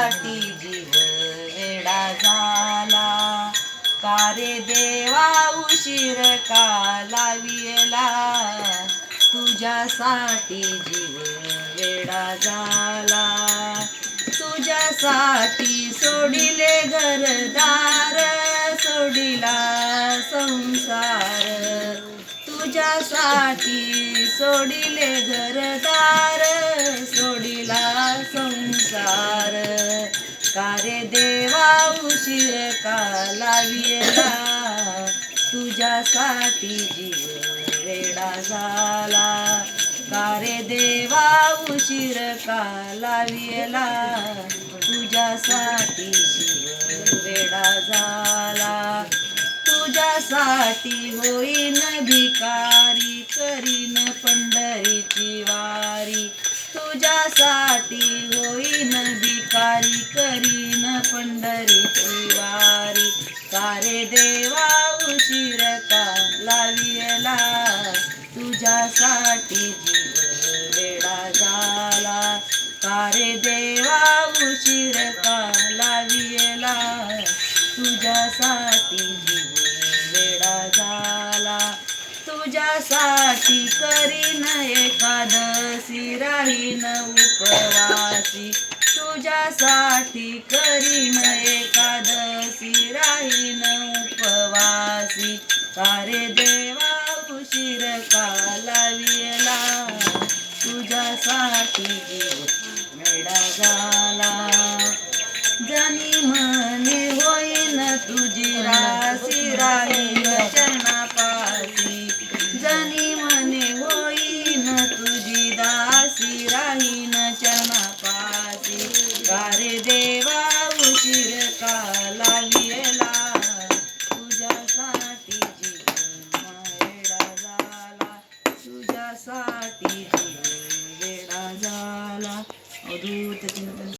साठी जीव वेडा झाला. का रे देवा उशीर का लाविला तुझ्यासाठी जीव वेडा झाला. तुझ्यासाठी सोडिले घरदार सोडिला संसार. तुझ्यासाठी सोडिले घरदार सो देवा उशीर का लाविला तुझ्यासाठी जीव वेडा झाला. का रे देवा उशीर का लाविला तुझ्यासाठी जीव वेडा झाला. तुझ्यासाठी होईन भिकारी करीन पंढरीची वारी. तुझ्यासाठी होईन पंढरी वारी का रे देवा उशीर का लाविला तुझ्यासाठी जीव वेडा झाला. का रे देवा उशीर का लाविला तुझ्यासाठी जीव वेडा झाला. तुझ्यासाठी करीन एकादशी राहीन उपवासी. तुझ्यासाठी करीन एकादशी राहीन उपवासी. का रे देवा उशीर का लाविला तुझ्यासाठी जीव झाला. जनी म्हणे होईन तुझी राशी राहील चरणापासी जनी म्हणे होईन तुझी दासी राहीन चरणापासी का रे देवा उशीर का लाविला तुझ्यासाठी जीवन वेडा झाला. तुझ्यासाठी जीव वेडा झाला. अवधूत चिंतन.